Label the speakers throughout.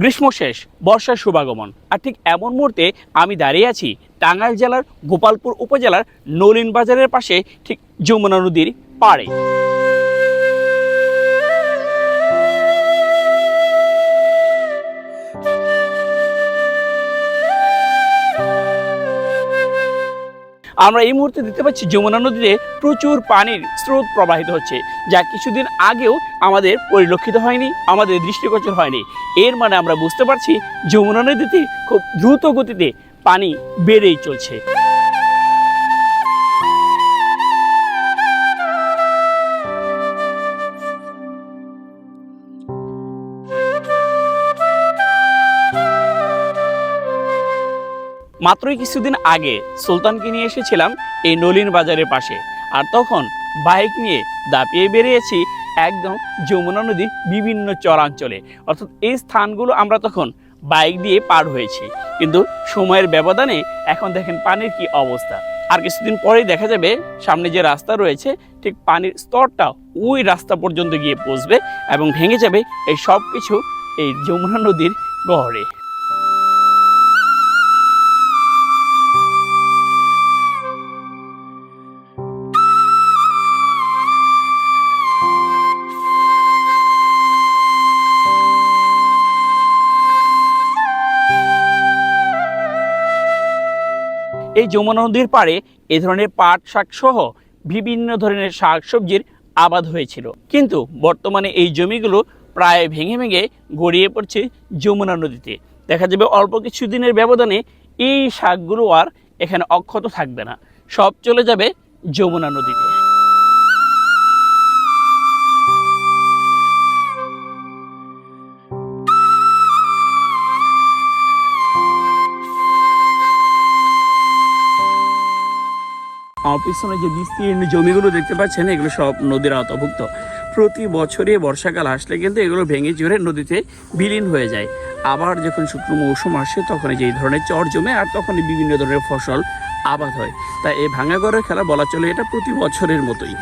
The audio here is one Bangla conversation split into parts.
Speaker 1: গ্রীষ্ম শেষ বর্ষার শুভাগমন। আর ঠিক এমন মুহূর্তে আমি দাঁড়িয়ে আছি টাঙ্গাইল জেলার গোপালপুর উপজেলার নলিন বাজারের পাশে, ঠিক যমুনা নদীর পাড়ে। আমরা এই মুহূর্তে দেখতে পাচ্ছি যমুনা নদীতে প্রচুর পানির স্রোত প্রবাহিত হচ্ছে, যা কিছুদিন আগেও আমাদের পরিলক্ষিত হয়নি, আমাদের দৃষ্টিগোচর হয়নি। এর মানে আমরা বুঝতে পারছি যমুনা নদীতে খুব দ্রুত গতিতে পানি বেড়েই চলছে। মাত্রই কিছুদিন আগে সুলতানকে নিয়ে এসেছিলাম এই নলিন বাজারের পাশে। আর তখন বাইক নিয়ে দাপিয়ে বেরিয়েছি একদম যমুনা নদীর বিভিন্ন চরাঞ্চলে। অর্থাৎ এই স্থানগুলো আমরা তখন বাইক দিয়ে পার হয়েছি। কিন্তু সময়ের ব্যবধানে এখন দেখেন পানির কি অবস্থা। আর কিছুদিন পরেই দেখা যাবে সামনে যে রাস্তা রয়েছে, ঠিক পানির স্তরটা ওই রাস্তা পর্যন্ত গিয়ে পৌঁছবে এবং ভেঙে যাবে এই সব কিছু এই যমুনা নদীর গহরে। এই যমুনা নদীর পাড়ে এ ধরনের পাট শাক সহ বিভিন্ন ধরনের শাক সবজির আবাদ হয়েছিল। কিন্তু বর্তমানে এই জমিগুলো প্রায় ভেঙে ভেঙে গড়িয়ে পড়ছে যমুনা নদীতে। দেখা যাবে অল্প কিছু দিনের ব্যবধানে এই শাকগুলো আর এখানে অক্ষত থাকবে না। সব চলে যাবে যমুনা নদীতে। আমার পিছনে যে বিস্তীর্ণ জমিগুলো দেখতে পাচ্ছেন, এগুলো সব নদীর আওতাভুক্ত। প্রতি বছরে বর্ষাকাল আসলে কিন্তু এগুলো ভেঙে চড়ে নদীতে বিলীন হয়ে যায়। আবার যখন শুকনো মৌসুম আসে তখন এই ধরনের চর জমে আর তখন বিভিন্ন ধরনের ফসল আবাদ হয়। তাই এই ভাঙা ঘরের খেলা বলা চলে এটা প্রতি বছরের মতোই।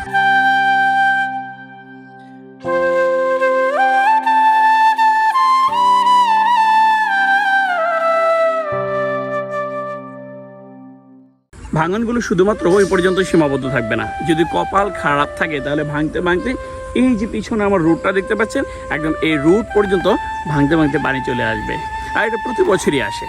Speaker 1: ভাঙনগুলো শুধুমাত্র ওই পর্যন্ত সীমাবদ্ধ থাকবে না। যদি কপাল খারাপ থাকে, তাহলে ভাঙতে ভাঙতে এই যে পিছনে আমার রুটটা দেখতে পাচ্ছেন, একদম এই রুট পর্যন্ত ভাঙতে ভাঙতে পানি চলে আসবে। আর এটা প্রতি বছরই আসে।